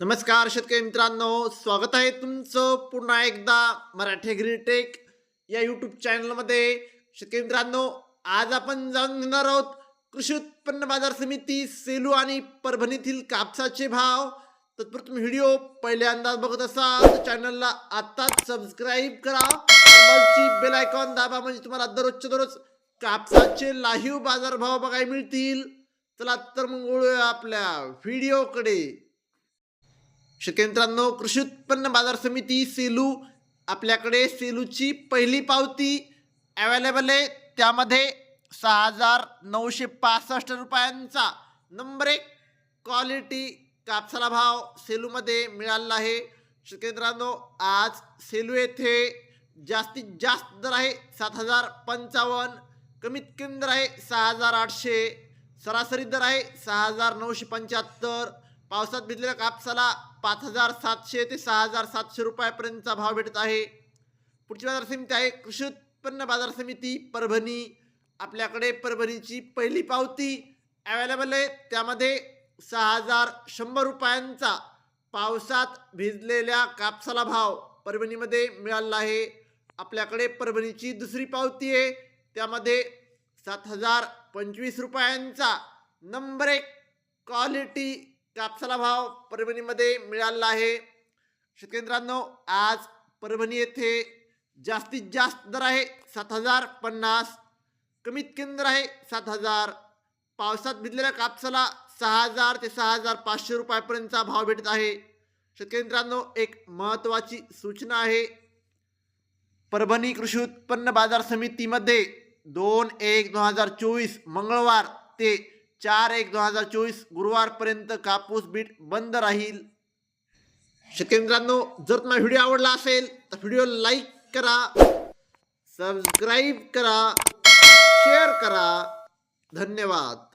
नमस्कार शेतकरी मित्रांनो स्वागत आहे तुमचं पुन्हा एकदा मराठी ग्रीटेक या युट्यूब चॅनलमध्ये शेतकरी मित्रांनो आज आपण जाणून घेणार आहोत कृषी उत्पन्न बाजार समिती सेलू आणि परभणीतील कापसाचे भाव. तत्पर तुम्ही व्हिडिओ पहिल्यांदा बघत असाल तर चॅनलला आत्ताच सबस्क्राईब करा. बेल आयकॉन दाबा म्हणजे तुम्हाला दररोजच्या दररोज कापसाचे लाईव्ह बाजारभाव बघायला मिळतील. चला तर मग वळूया आपल्या व्हिडिओकडे शेतकरी मित्रांनो कृषी उत्पन्न बाजार समिती सेलू आपल्याकडे सेलूची पहिली पावती अवेलेबल आहे. त्यामध्ये सहा हजार नऊशे पासष्ट रुपयांचा नंबर एक क्वालिटी कापसाला भाव सेलूमध्ये मिळालेला आहे. शेतकरी मित्रांनो आज सेलू येथे जास्तीत जास्त दर आहे सात हजार पंचावन्न कमीत कमी दर आहे सहा हजार आठशे सरासरी दर आहे सहा हजार नऊशे पंच्याहत्तर पावसात भिजलेल्या कापसाला पाच हजार सातशे ते सहा हजार सातशे रुपयापर्यंतचा भाव भेटत आहे. पुढची बाजार समिती आहे. कृषी उत्पन्न बाजार समिती परभणी. आपल्याकडे परभणीची पहिली पावती अवेलेबल आहे. त्यामध्ये सहा हजार शंभर रुपयांचा पावसात भिजलेल्या कापसाला भाव परभणीमध्ये मिळाला आहे. आपल्याकडे परभणीची दुसरी पावती आहे. त्यामध्ये सात हजार पंचवीस रुपयांचा नंबर एक क्वालिटी कापसाला भाव परभणीमध्ये मिळाला आहे. शेतकरी मित्रांनो आज परभणी येथे जास्तीत जास्त दर आहे सात हजार पन्नास. कमीत कमी दर आहे सात हजार. पावसात भिजलेल्या कापसाला सहा हजार ते सहा हजार पाचशे रुपयापर्यंतचा भाव भेटत आहे. शेतकरी मित्रांनो एक महत्त्वाची सूचना आहे. परभणी कृषी उत्पन्न बाजार समितीमध्ये दोन एक दोन हजार चोवीस मंगळवार ते चार एक दोन हजार चोवीस गुरुवारपर्यंत कापूस बीट बंद राहील. शेतकरी मित्रांनो जर तुम्हाला व्हिडिओ आवडला असेल तर व्हिडिओ लाईक करा सबस्क्राईब करा शेअर करा. धन्यवाद.